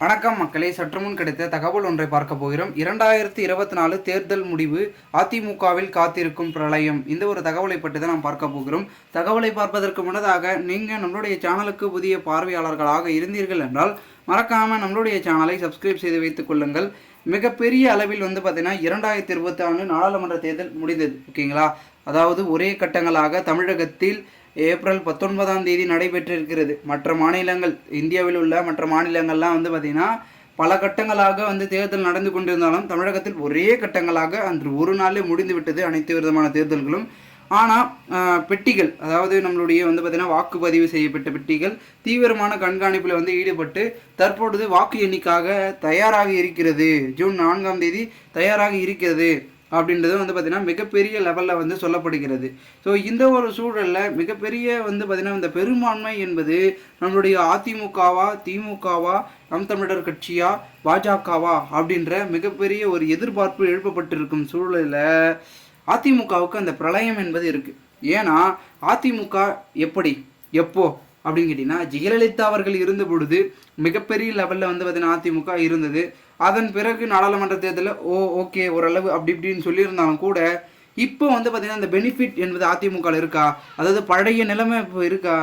வணக்கம் மக்களே சற்று முன் கிடைத்த தகவல் ஒன்றை பார்க்க போகிறோம். இரண்டாயிரத்தி இருபத்தி நாலு தேர்தல் முடிவு அதிமுகவில் காத்திருக்கும் பிரளயம். இந்த ஒரு தகவலை பற்றி தான் நாம் பார்க்க போகிறோம். தகவலை பார்ப்பதற்கு முன்னதாக நீங்கள் நம்மளுடைய சேனலுக்கு புதிய பார்வையாளர்களாக இருந்தீர்கள் என்றால் மறக்காமல் நம்மளுடைய சேனலை சப்ஸ்கிரைப் செய்து வைத்துக் கொள்ளுங்கள். மிகப்பெரிய அளவில் வந்து பார்த்தீங்கன்னா இரண்டாயிரத்தி இருபத்தி நாலு நாடாளுமன்ற தேர்தல் முடிந்தது. ஓகேங்களா? அதாவது ஒரே கட்டங்களாக தமிழகத்தில் ஏப்ரல் பத்தொன்பதாம் தேதி நடைபெற்றிருக்கிறது. மற்ற மாநிலங்கள் இந்தியாவில் உள்ள மற்ற மாநிலங்கள்லாம் வந்து பார்த்திங்கன்னா பல கட்டங்களாக வந்து தேர்தல் நடந்து கொண்டிருந்தாலும் தமிழகத்தில் ஒரே கட்டங்களாக அன்று ஒரு நாளே முடிந்து விட்டது அனைத்து விதமான தேர்தல்களும். ஆனால் பெட்டிகள் அதாவது நம்மளுடைய வந்து பார்த்திங்கன்னா வாக்குப்பதிவு செய்யப்பட்ட பெட்டிகள் தீவிரமான கண்காணிப்பில் வந்து ஈடுபட்டு தற்பொழுது வாக்கு எண்ணிக்காக தயாராக இருக்கிறது. ஜூன் நான்காம் தேதி தயாராக இருக்கிறது. அப்படின்றது வந்து பார்த்திங்கன்னா மிகப்பெரிய லெவலில் வந்து சொல்லப்படுகிறது. ஸோ இந்த ஒரு சூழலில் மிகப்பெரிய வந்து பார்த்திங்கன்னா இந்த பெரும்பான்மை என்பது நம்மளுடைய அதிமுகவா திமுகவா நம் தமிழர் கட்சியா பாஜகவா அப்படின்ற மிகப்பெரிய ஒரு எதிர்பார்ப்பு எழுப்பப்பட்டிருக்கும் சூழலில் அதிமுகவுக்கு அந்த பிரளயம் என்பது இருக்குது ஏன்னா அதிமுக எப்படி எப்போ அப்படின்னு கேட்டிங்கன்னா ஜெயலலிதா அவர்கள் இருந்த பொழுது மிகப்பெரிய லெவலில் வந்து பார்த்தீங்கன்னா அதிமுக இருந்தது. அதன் பிறகு நாடாளுமன்ற தேர்தலில் ஓ ஓகே ஓரளவு அப்படி இப்படின்னு சொல்லியிருந்தாலும் கூட இப்போ வந்து பார்த்தீங்கன்னா அந்த பெனிஃபிட் என்பது அதிமுகவில் இருக்கா? அதாவது பழைய நிலைமை இப்போ இருக்கா?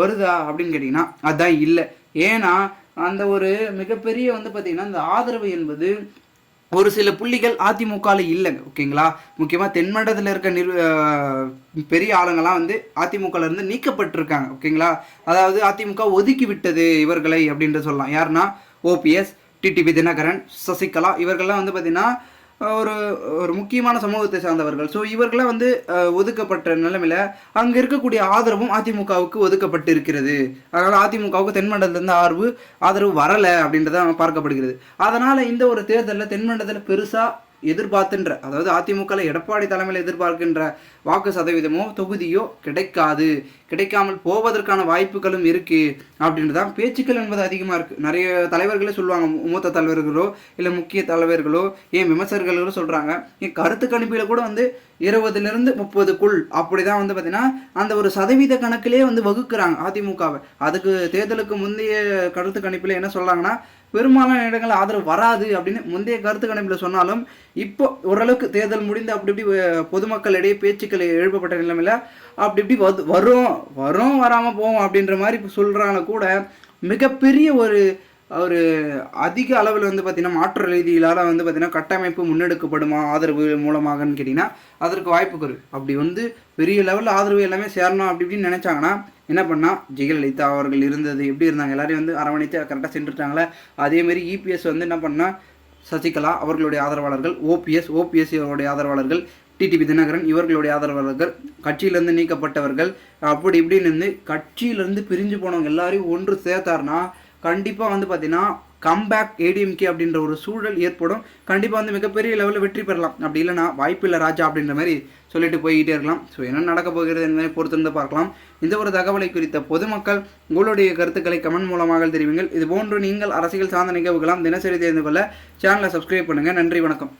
வருதா? அப்படின்னு கேட்டிங்கன்னா அதான் இல்லை. ஏன்னா அந்த ஒரு மிகப்பெரிய வந்து பார்த்திங்கன்னா அந்த ஆதரவு என்பது ஒரு சில புள்ளிகள் அதிமுகவில் இல்லைங்க ஓகேங்களா? முக்கியமாக தென்மண்டலத்தில் இருக்க நிர் பெரிய ஆளுங்கள்லாம் வந்து அதிமுகவில் இருந்து நீக்கப்பட்டிருக்காங்க ஓகேங்களா? அதாவது அதிமுக ஒதுக்கி விட்டது இவர்களை அப்படின்ட்டு சொல்லலாம். யாருன்னா ஓபிஎஸ் டிடிபி தினகரன் சசிகலா இவர்கள்லாம் வந்து பார்த்திங்கன்னா ஒரு ஒரு முக்கியமான சமூகத்தை சார்ந்தவர்கள். ஸோ இவர்களாம் வந்து ஒதுக்கப்பட்ட நிலைமையில் அங்கே இருக்கக்கூடிய ஆதரவும் அதிமுகவுக்கு ஒதுக்கப்பட்டு இருக்கிறது அதனால் அதிமுகவுக்கு தென்மண்டலத்திலேருந்து ஆர்வு ஆதரவு வரலை அப்படின்றத பார்க்கப்படுகிறது. அதனால் இந்த ஒரு தேர்தலில் தென்மண்டலத்தில் பெருசாக எதிர்பார்த்துன்ற அதாவது அதிமுகவில் எடப்பாடி தலைமையில் எதிர்பார்க்கின்ற வாக்கு சதவீதமோ தொகுதியோ கிடைக்காது. கிடைக்காமல் போவதற்கான வாய்ப்புகளும் இருக்குது அப்படின்றதான் பேச்சுக்கள் என்பது அதிகமாக இருக்குது நிறைய தலைவர்களே சொல்லுவாங்க மூத்த தலைவர்களோ இல்லை முக்கிய தலைவர்களோ ஏன் விமர்சகர்களோ சொல்கிறாங்க என் கருத்து கணிப்பில் கூட வந்து இருபதுலேருந்து முப்பதுக்குள். அப்படி தான் வந்து பார்த்திங்கன்னா அந்த ஒரு சதவீத கணக்கிலே வந்து வகுக்கிறாங்க அதிமுகவை. அதுக்கு தேர்தலுக்கு முந்தைய கருத்து கணிப்பில் என்ன சொல்கிறாங்கன்னா பெரும்பாலான இடங்கள் ஆதரவு வராது அப்படின்னு முந்தைய கருத்து கணிப்பில் சொன்னாலும் இப்போ ஓரளவுக்கு தேர்தல் முடிந்து அப்படி இப்படி பொதுமக்களிடையே பேச்சுக்கள் எழுப்பப்பட்ட நிலைமையில் அப்படி இப்படி வது வரும் வரும் வராமல் போவோம் அப்படின்ற மாதிரி இப்போ சொல்கிறாங்க கூட மிகப்பெரிய ஒரு ஒரு அதிக அளவில் வந்து பார்த்திங்கன்னா மாற்று ரீதியிலால் வந்து பார்த்திங்கன்னா கட்டமைப்பு முன்னெடுக்கப்படுமா ஆதரவு மூலமாகன்னு கேட்டிங்கன்னா அதற்கு வாய்ப்பு குறு அப்படி வந்து பெரிய லெவலில் ஆதரவு எல்லாமே சேரணும் அப்படி இப்படின்னு நினச்சாங்கன்னா என்ன பண்ணால் ஜெயலலிதா அவர்கள் இருந்தது எப்படி இருந்தாங்க? எல்லாரையும் வந்து அரவணைத்து கரெக்டாக சென்றுட்டாங்களே? அதேமாரி இபிஎஸ் வந்து என்ன பண்ணால் சசிகலா அவர்களுடைய ஆதரவாளர்கள் ஓபிஎஸ் ஓபிஎஸ் ஆதரவாளர்கள் டிடிபி தினகரன் இவர்களுடைய ஆதரவாளர்கள் கட்சியிலேருந்து நீக்கப்பட்டவர்கள் அப்படி இப்படின்னு இருந்து கட்சியிலேருந்து பிரிஞ்சு போனவங்க எல்லாரையும் ஒன்று சேர்த்தாருன்னா கண்டிப்பாக வந்து பார்த்தீங்கன்னா கம்பேக் ஏடிஎம்கே அப்படின்ற ஒரு சூழல் ஏற்படும். கண்டிப்பாக வந்து மிகப்பெரிய லெவலில் வெற்றி பெறலாம். அப்படி இல்லைனா வாய்ப்பில்லை ராஜா அப்படின்ற மாதிரி சொல்லிட்டு போய்கிட்டே இருக்கலாம். ஸோ என்ன நடக்க போகிறது என்பதை பொறுத்திருந்து பார்க்கலாம். இந்த ஒரு தகவலை குறித்த பொதுமக்கள் உங்களுடைய கருத்துக்களை கமெண்ட் மூலமாக தெரிவிங்கள். இது போன்று நீங்கள் அரசியல் சார்ந்த நிகழ்வுகளாம் தினசரி தெரிந்து கொள்ள சேனலை சப்ஸ்கிரைப் பண்ணுங்கள் நன்றி வணக்கம்.